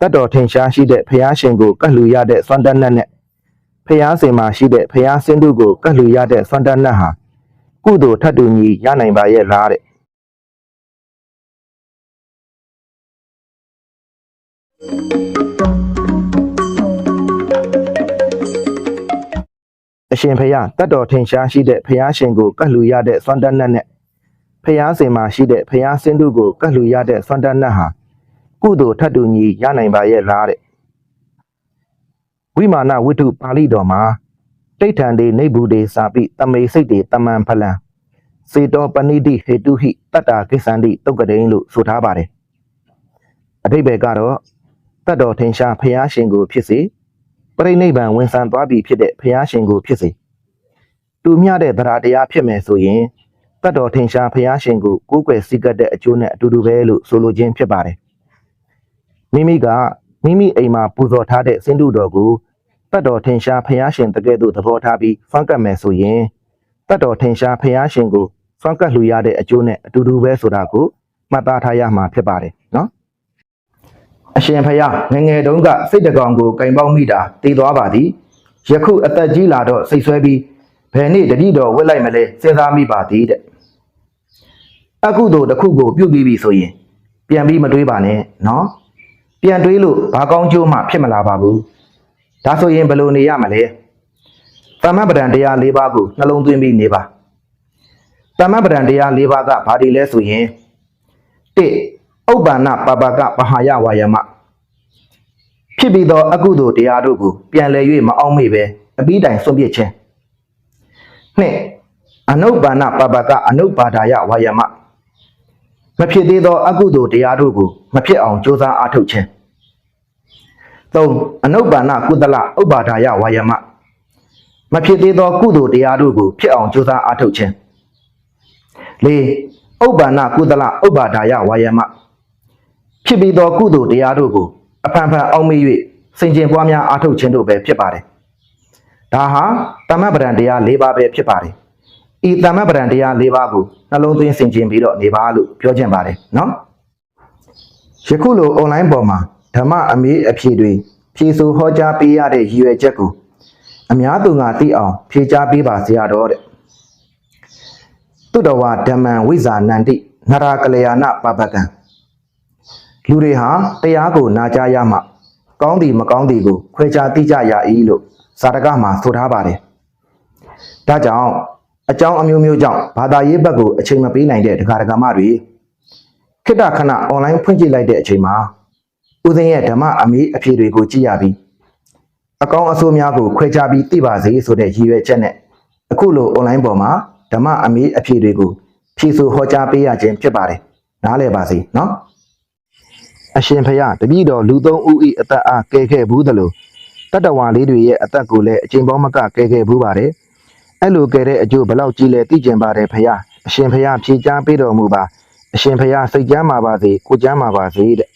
တတ်တော်ထင်ရှားရှိတဲ့ဖျားရှင်ကိုကတ်လူရတဲ့စွမ်းတတ်နဲ့နဲ့ဖျားစင်မှာရှိတဲ့ဖျားစင်းတို့ကိုကတ်လူရတဲ့စွမ်းတတ်နဲ့ဟာကုသိုလ်ထတ်တူညီရနိုင်ပါရဲ့လားတဲ့အရှင်ဖျားတတ်တော်ထင်ရှားရှိတဲ့ဖျားရှင်ကိုကတ်လူရတဲ့စွမ်းတတ်နဲ့နဲ့ဖျားစင်မှာရှိတဲ့ဖျားစင်းတို့ကိုကတ်လူရတဲ့စွမ်းတတ်နဲ့ဟာ ကုသိုလ်ထတ်တူညီရနိုင်ပါရဲ့လားတဲ့ဝိမာနဝိတုပါဠိတော်မှာတိဋ္ဌံဒေနေဘူးဒေစာပိတမေစိတ်တေတမန်ဖလံစေတောပဏိတိဟေတုဟိတတ္တာကိစ္ဆန္တိတုတ်ကတိန်လို့ဆိုထားပါတယ်အထိပ္ပယ်ကတော့တတ်တော်ထင်ရှားဖျားရှင်ကိုဖြစ်စေပရိနိဗ္ဗာန်ဝင်ဆံသွားပြီဖြစ်တဲ့ဖျားရှင်ကိုဖြစ်စေတူမျှတဲ့သရတရားဖြစ်မယ်ဆိုရင်တတ်တော်ထင်ရှားဖျားရှင်ကိုကိုးကွယ်စည်းကပ်တဲ့အကျိုးနဲ့အတူတူပဲလို့ဆိုလိုခြင်းဖြစ်ပါတယ် မိမိကမိမိအိမ်မှာပူဇော်ထားတဲ့စင်တုတော်ကိုတတ်တော်ထင်ရှားဖျားရှင်တကယ်သို့သဘောထားပြီးဖွမ်းကပ်မယ်ဆိုရင်တတ်တော်ထင်ရှားဖျားရှင်ကိုဖွမ်းကပ်လှူရတဲ့အကျိုးနဲ့အတူတူပဲဆိုတာကိုမှတ်သားထားရမှာဖြစ်ပါတယ်နော်အရှင်ဖယားငယ်ငယ်တုန်းကစိတ်တကောင်ကိုကင်ပေါက်မိတာတည်သွားပါသည်ယခုအသက်ကြီးလာတော့စိတ်ဆွဲပြီးဘယ်နေ့တတိတော်ဝစ်လိုက်မလဲစဉ်းစားမိပါသည်တဲ့အကုသိုလ်တစ်ခုကိုပြုတ်ပြီးပြီဆိုရင်ပြန်ပြီးမတွေးပါနဲ့နော် ပြန်တွေးလို့ဘာကောင်းကျိုးမှဖြစ်မလာပါဘူးဒါဆိုရင်ဘယ်လိုနေရမလဲသမ္မပဒံတရား၄ပါးကိုနှလုံးသွင်းပြီးနေပါသမ္မပဒံတရား၄ပါးကဘာတွေလဲဆိုရင် 1. ဥပ္ပန္နပပကပဟာယဝါယမဖြစ်ပြီးသောအကုသိုလ်တရားတို့ကိုပြန်လည်၍မအောင်မေ့ပဲအပြီးတိုင်စွန့်ပစ်ခြင်း 2. အနုပ္ပန္နပပကအနုပ္ပါဒာယဝါယမ မဖြစ်သေးသောအကုသိုလ်တရားတို့ကိုမဖြစ်အောင်ကြိုးစားအားထုတ်ခြင်း 3. အနုပ္ပန္နကုသလဥပ္ပါဒာယဝါယမမဖြစ်သေးသောကုသိုလ်တရားတို့ကိုဖြစ်အောင်ကြိုးစားအားထုတ်ခြင်း 4. ဥပ္ပန္နကုသလဥပ္ပါဒာယဝါယမဖြစ်ပြီးသောကုသိုလ်တရားတို့ကိုအဖန်ဖန်အောင်မေ့၍စင်ကြင်ပွားများအားထုတ်ခြင်းတို့ပဲဖြစ်ပါတယ်။ဒါဟာတမ္မပဒံတရား၄ပါးပဲဖြစ်ပါတယ်။ ဤတမ္မပဒံတရား၄ပါးကိုနှလုံးသွင်းစင်ကြင်ပြီးတော့နေပါလို့ပြောခြင်းပါတယ်နော်။ယခုလိုအွန်လိုင်းပေါ်မှာဓမ္မအမေးအဖြေတွေဖြေဆိုဟောကြားပေးရတဲ့ရည်ရွယ်ချက်ကိုအများသူငါသိအောင် ဖြေကြားပေးပါစေရတော့တဲ့တုတဝဓမ္မံဝိဇာနန္တိနရာကလျာဏပပကံလူတွေဟာတရားကိုနာကြားရမှကောင်းသည်မကောင်းသည်ကို ခွဲခြားသိကြရ၏လို့စာတကမှာဆိုထားပါတယ်။ဒါကြောင့် အကြောင်းအမျိုးမျိုးကြောင့်ဘာသာရေးဘက်ကိုအချိန်မပေးနိုင်တဲ့ဒကာဒကာမတွေခိတ္တခဏအွန်လိုင်းဖွင့်ကြည့်လိုက်တဲ့အချိန်မှာဦးသိန်းရဲ့ဓမ္မအမေးအဖြေတွေကိုကြည့်ရပြီးအကောင်းအဆိုးများကိုခွဲခြားပြီးသိပါစေဆိုတဲ့ရည်ရွယ်ချက်နဲ့အခုလိုအွန်လိုင်းပေါ်မှာဓမ္မအမေးအဖြေတွေကိုဖြေဆိုဟောကြားပေးရခြင်းဖြစ်ပါတယ်နားလည်ပါစေနော်အရှင်ဖယားတပည့်တော်လူသုံးဦးဤအသက်အားကဲခဲ့ဘူးသလိုတတ္တဝါလေးတွေရဲ့အသက်ကိုလည်းအချိန်ပေါင်းမကကဲခဲ့ဘူးပါတယ် အဲ့လိုကဲတဲ့အကျိုးဘယ်လောက်ကြီးလဲသိကျင်ပါတယ်ဖယားအရှင်ဖယားဖြေကြားပေးတော်မူပါအရှင်ဖယားစိတ်ကြမ်းပါပါစေကိုကြမ်းပါပါစေတဲ့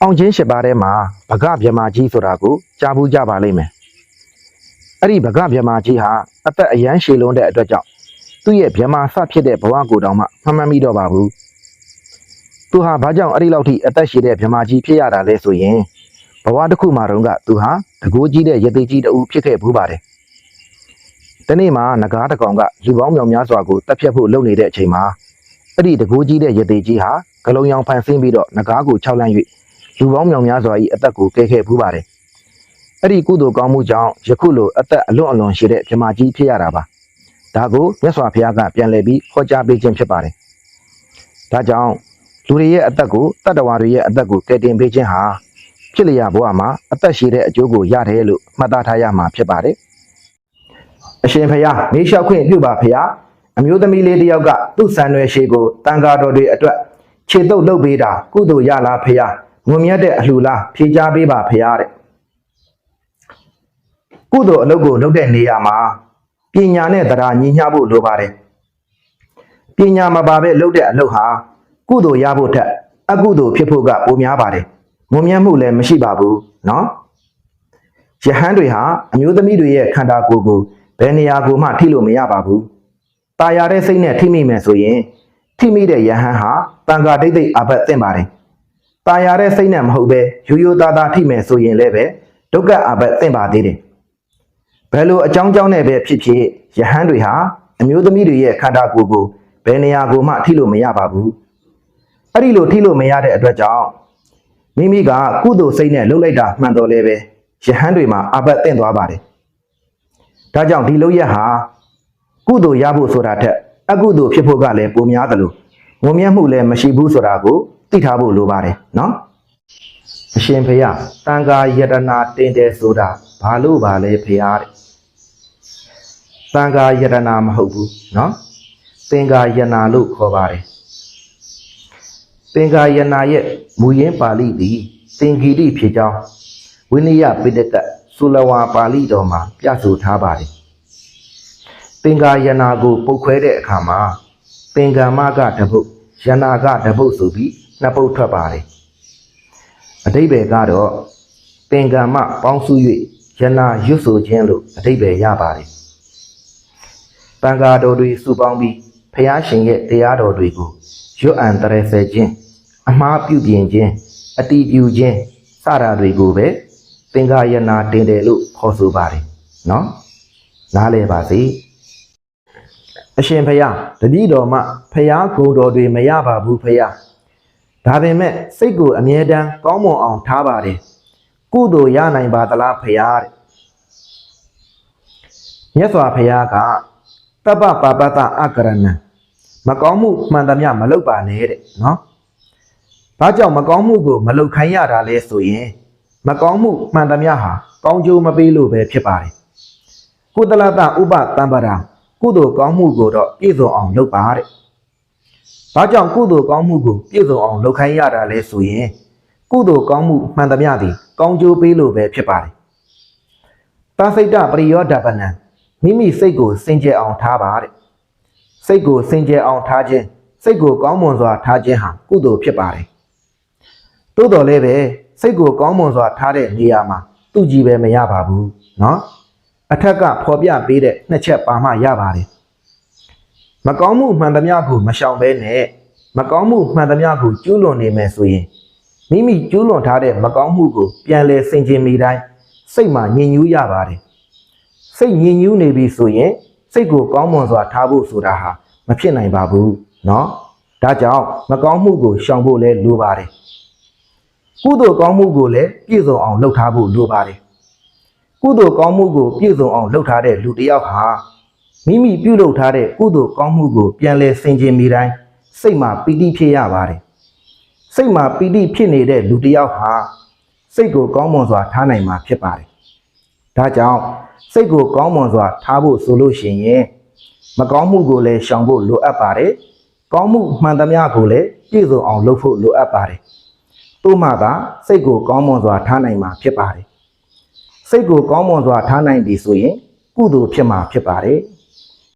အောင်ချင်းရှိပါထဲမှာဗကဗြဟ္မာကြီးဆိုတာကိုကြားဘူးကြပါလိမ့်မယ်အဲ့ဒီဗကဗြဟ္မာကြီးဟာအသက်အရန်ရှည်လွန်းတဲ့အတွက်ကြောင့်သူ့ရဲ့ဗြဟ္မာစဖြစ်တဲ့ဘဝကိုတောင်မှမမှန်မိတော့ပါဘူးသူဟာဘာကြောင့်အဲ့ဒီလောက်ထိအသက်ရှည်တဲ့ဗြဟ္မာကြီးဖြစ်ရတာလဲဆိုရင်ဘဝတစ်ခုမှာတုန်းကသူဟာတကိုးကြီးတဲ့ရသေးကြီးတူဖြစ်ခဲ့ဘူးပါတယ် တနေ့မှာငကားတစ်ကောင်ကလူပေါင်းမြောင်များစွာကိုတက်ဖြတ်ဖို့လုပ်နေတဲ့အချိန်မှာအဲ့ဒီတကိုးကြီးတဲ့ရသေးကြီးဟာဂလုံးရောင်ဖန်ဆင်းပြီးတော့ငကားကိုခြောက်လန့်၍လူပေါင်းမြောင်များစွာ၏အသက်ကိုကဲခဲ့ဘူးပါတယ်အဲ့ဒီကုသိုလ်ကောင်းမှုကြောင့်ယခုလိုအသက်အလွန်အလွန်ရှိတဲ့မြမကြီးဖြစ်ရတာပါဒါကိုမြတ်စွာဘုရားကပြန်လည်ပြီးဟောကြားပေးခြင်းဖြစ်ပါတယ်ဒါကြောင့်လူတွေရဲ့အသက်ကိုတတ္တဝါတွေရဲ့အသက်ကိုကယ်တင်ပေးခြင်းဟာဖြစ်လျက်ဘဝမှာအသက်ရှိတဲ့အကျိုးကိုရတယ်လို့မှတ်သားထားရမှာဖြစ်ပါတယ် အရှင်ဘုရားနေလျှောက်ခွင့်ပြုပါဘုရားအမျိုးသမီးလေးတစ်ယောက်ကသူ့ဆံရွယ်ရှိကိုတန်ဃာတော်တွေအတွက်ခြေတုပ်လုပ်ပေးတာကုသိုလ်ရလားဘုရားငုံမြတ်တဲ့အလှလားဖြေချပေးပါဘုရားတဲ့ ကုသိုလ်အလုပ်ကိုလုပ်တဲ့နေရာမှာပညာနဲ့တရားညီမျှဖို့လိုပါတယ်ပညာမပါပဲလုပ်တဲ့အလုပ်ဟာကုသိုလ်ရဖို့ထက်အကုသိုလ်ဖြစ်ဖို့ကပိုများပါတယ်မွန်မြတ်မှုလည်းမရှိပါဘူးเนาะယဟန်တွေဟာအမျိုးသမီးတွေရဲ့ခန္ဓာကိုယ်ကို ဘယ်နေရာကိုမှထိလို့မရပါဘူးตายရတဲ့စိတ်နဲ့ထိမိမယ်ဆိုရင်ထိမိတဲ့ယဟန်ဟာတန်ခါဒိတ်ဒိတ်အဘတ်သင့်ပါတယ် ตายရတဲ့စိတ်နဲ့မဟုတ်ပဲရိုးရိုးသားသားထိမယ်ဆိုရင်လည်းပဲဒုက္ခအဘက်သင့်ပါသေးတယ်ဘယ်လိုအကြောင်းကြောင့်နဲ့ပဲဖြစ်ဖြစ်ယဟန်တွေဟာအမျိုးသမီးတွေရဲ့ခန္ဓာကိုယ်ကိုဘယ်နေရာကိုမှထိလို့မရပါဘူးအဲ့ဒီလိုထိလို့မရတဲ့အတွက်ကြောင့်မိမိကကုသိုလ်စိတ်နဲ့လှုပ်လိုက်တာမှန်တော်လဲပဲယဟန်တွေမှာအဘက်သင့်သွားပါတယ် ဒါကြောင့်ဒီလှုပ်ရက်ဟာကုသိုလ်ရဖို့ဆိုတာထက်အကုသိုလ်ဖြစ်ဖို့ကလည်းပိုများတယ်လို့ငုံမြတ်မှုလည်းမရှိဘူးဆိုတာကိုသိထားဖို့လိုပါတယ်နော် အရှင်ဖေယတန်ခါယတနာတင်တယ်ဆိုတာဘာလို့ပါလဲဖေယတဲ့တန်ခါယတနာမဟုတ်ဘူးเนาะသင်္ကာယနာလို့ခေါ်ပါတယ်သင်္ကာယနာရဲ့မူရင်းပါဠိသည်သင်္ကိတိဖြစ်ကြောင်းဝိနည်းပိဋက သုလဝါပါဠိတော်မှာပြဆိုထားပါတယ်သင်္ကာယနာကိုပုတ်ခွဲတဲ့အခါမှာသင်္ကမကတပုတ်ယနာကတပုတ်ဆိုပြီးနှစ်ပုတ်ထွက်ပါတယ်အတိဘယ်ကတော့သင်္ကမပေါင်းစု၍ယနာရွတ်ဆိုခြင်းလို့အတိဘယ်ရပါတယ်။တန်ဃာတော်တွေစုပေါင်းပြီးဖျားရှင်ရဲ့တရားတော်တွေကိုရွတ်အံတရဆဲခြင်းအမှားပြုပြင်ခြင်းအတီးပြုခြင်းစတာတွေကိုပဲ သင်္ဃာယနာတင်တယ်လို့ခေါ်ဆိုပါတယ်နော်နားလည်ပါစေအရှင်ဖျားတတိတော်မှဖျားဂုံတော်တွေမရပါဘူးဖျားဒါပေမဲ့စိတ်ကိုအမြဲတမ်းကောင်းမွန်အောင်ထားပါတယ်ကုသိုလ်ရနိုင်ပါသလားဖရာတဲ့မြတ်စွာဘုရားကတပ္ပပါပတ္တအကရဏံမကောင်းမှုမှန်သမျှမလုပ်ပါနဲ့တဲ့နော်ဘာကြောင့်မကောင်းမှုကိုမလုပ်ခိုင်းရတာလဲဆိုရင် မကောင်းမှုမှန်သမျှဟာကောင်းကျိုးမပေးလို့ပဲဖြစ်ပါတယ်ကုသလတဥပတံပရာကုသိုလ်ကောင်းမှုကိုတော့ပြည့်စုံအောင်လုပ်ပါတဲ့။ဘာကြောင့်ကုသိုလ်ကောင်းမှုကိုပြည့်စုံအောင်လုပ်ခိုင်းရတာလဲဆိုရင်ကုသိုလ်ကောင်းမှုမှန်သမျှသည်ကောင်းကျိုးပေးလို့ပဲဖြစ်ပါတယ်။သာစိတ်တပရိယောဒပနံမိမိစိတ်ကိုစင်ကြယ်အောင်ထားပါတဲ့။စိတ်ကိုစင်ကြယ်အောင်ထားခြင်းစိတ်ကိုကောင်းမွန်စွာထားခြင်းဟာကုသိုလ်ဖြစ်ပါတယ်။သို့တော်လည်းပဲ စိတ်ကိုကောင်းမွန်စွာထားတဲ့နေရာမှာသူ့ကြည်ပဲမရပါဘူးเนาะအထက်ကဖော်ပြပေးတဲ့နှစ်ချက်ပါမှရပါတယ် မကောင်းမှုမှန်သမျှကိုမရှောင်ဘဲနဲ့မကောင်းမှုမှန်သမျှကိုကျူးလွန်နေမယ်ဆိုရင်မိမိကျူးလွန်ထားတဲ့မကောင်းမှုကိုပြန်လဲဆင်ခြင်မိတိုင်းစိတ်မှာညင်ညူးရပါတယ်စိတ်ညင်ညူးနေပြီဆိုရင်စိတ်ကိုကောင်းမွန်စွာထားဖို့ဆိုတာဟာမဖြစ်နိုင်ပါဘူးเนาะဒါကြောင့်မကောင်းမှုကိုရှောင်ဖို့လဲလိုပါတယ် ကုသိုလ်ကောင်းမှုကိုလည်းပြည့်စုံအောင်လုပ်ထားဖို့လိုပါတယ်ကုသိုလ်ကောင်းမှုကိုပြည့်စုံအောင်လုပ်ထားတဲ့လူတစ်ယောက်ဟာမိမိပြုလုပ်ထားတဲ့ကုသိုလ်ကောင်းမှုကိုပြန်လဲဆင်ခြင်မိတိုင်းစိတ်မှာပီတိဖြစ်ရပါတယ်။စိတ်မှာပီတိဖြစ်နေတဲ့လူတစ်ယောက်ဟာစိတ်ကိုကောင်းမွန်စွာထားနိုင်မှာဖြစ်ပါတယ်။ဒါကြောင့်စိတ်ကိုကောင်းမွန်စွာထားဖို့ဆိုလို့ရှိရင်မကောင်းမှုကိုလည်းရှောင်ဖို့လိုအပ်ပါတယ်။ကောင်းမှုမှန်သမျှကိုလည်းပြည့်စုံအောင်လုပ်ဖို့လိုအပ်ပါတယ်။ သို့မှသာစိတ်ကိုကောင်းမွန်စွာထားနိုင်မှာဖြစ်ပါတယ်။စိတ်ကိုကောင်းမွန်စွာထားနိုင်ပြီဆိုရင်ကုသိုလ်ဖြစ်မှာဖြစ်ပါတယ်။